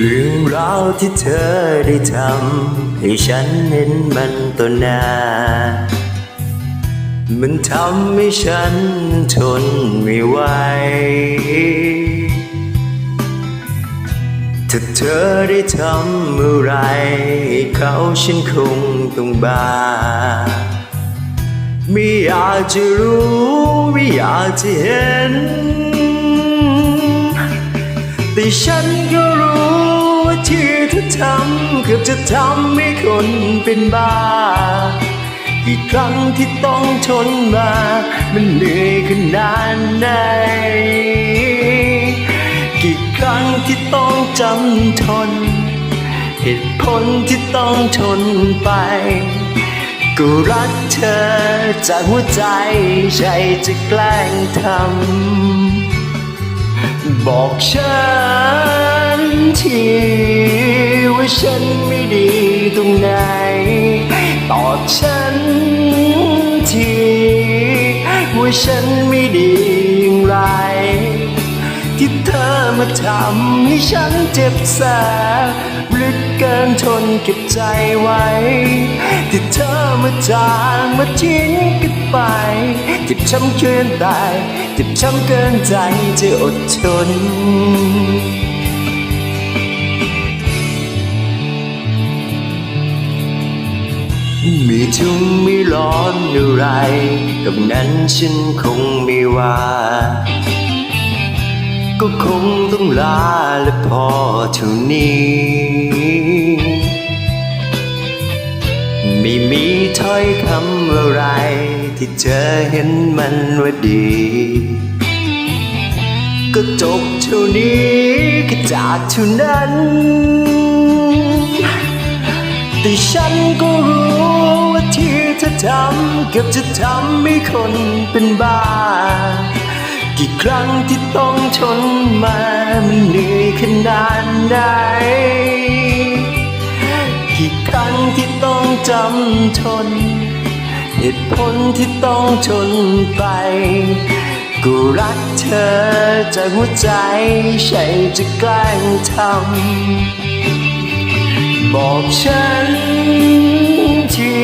เรื่องราวที่เธอได้ทำให้ฉันเห็นมันต่อหน้า มันทำให้ฉันทนไม่ไหวถ้าเธอได้ทำอะไรให้เขาฉันคงต้องบาไม่อยากจะรู้ไม่อยากจะเห็น แต่ฉันก็ เธอทำเกือบจะทำให้คนเป็นบ้า กี่ครั้งที่ต้องทนมา มันเหนื่อยขนาดไหน กี่ครั้งที่ต้องจำทน เหตุผลที่ต้องทนไปก็รักเธอจากหัวใจใช่จะแกล้งทำบอกฉัน ทีว่าฉันไม่ดีตรงไหน ตอบฉันทีว่าฉันไม่ดีอย่างไร ที่เธอมาทำให้ฉันเจ็บแสบลึกเกินทนเก็บใจไว้ ที่เธอมาจางมาทิ้งกันไปเจ็บช้ำเกินตายเจ็บช้ำเกินใจจะอดทน มีทุ่งมีร้อนอะไร กับนั้นฉันคงไม่ว่า ก็คงต้องลาและพอเท่านี้ ไม่มีถ้อยคำอะไร ที่เธอเห็นมันว่าดี ก็จบเท่านี้แค่จากเท่านั้น แต่ฉันก็รู้ว่าที่เธอทำเกือบจะทำให้คนเป็นบ้า กี่ครั้งที่ต้องทนมามันเหนื่อยขนาดไหนกี่ครั้งที่ต้องจำทน เหตุผลที่ต้องทนไปก็รักเธอจากหัวใจใช่จะแกล้งทำ บอกฉันที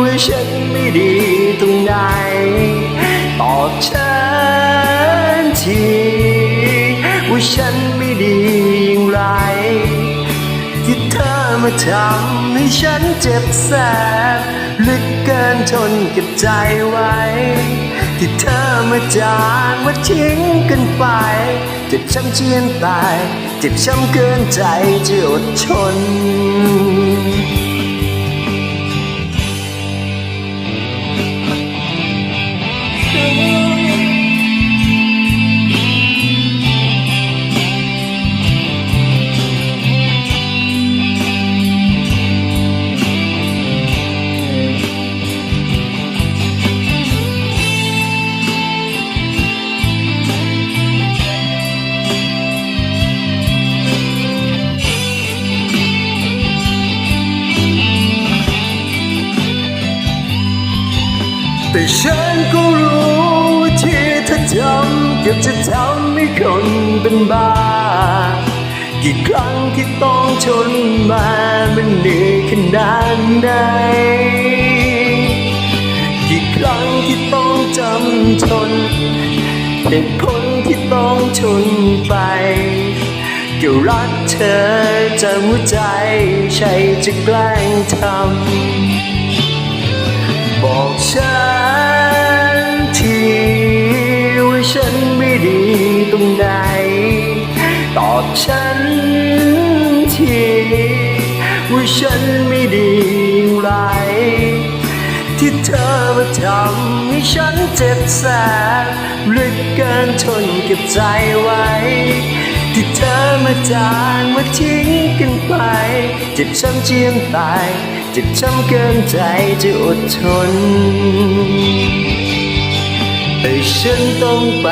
ว่าฉันไม่ดีตรงไหนตอบฉันทีว่าฉันไม่ดีอย่างไร ที่เธอมาทำให้ฉันเจ็บแสบลึกเกินทนเก็บใจไว้ ที่เธอมาจางมาทิ้งกันไปจ็บช้ำเจียนตาย จ็บช้ำเกินใจจะอดทน แต่ฉันก็รู้ที่เธอทำเกือบจะทำให้คนเป็นบ้า กี่ครั้งที่ต้องทนมามันเหนื่อยขนาดไหนกี่ครั้งที่ต้องจำทนเหตุผลที่ต้องทนไปก็รักเธอจากหัวใจใช่จะแกล้งทำ ตอบฉันทีว่าฉันไม่ดีอย่างไร ที่เธอมาทำให้ฉันเจ็บแสบลึกเกินทนเก็บใจไว้ ที่เธอมาจางมาทิ้งกันไป เจ็บช้ำเจียนตาย เจ็บช้ำเกินใจจะอดทน ฉันต้องไป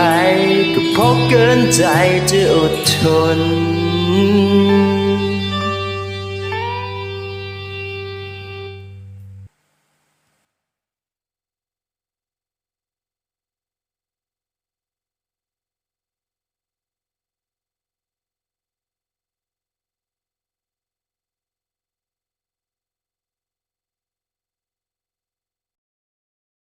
ก็เพราะเกินใจจะอดทน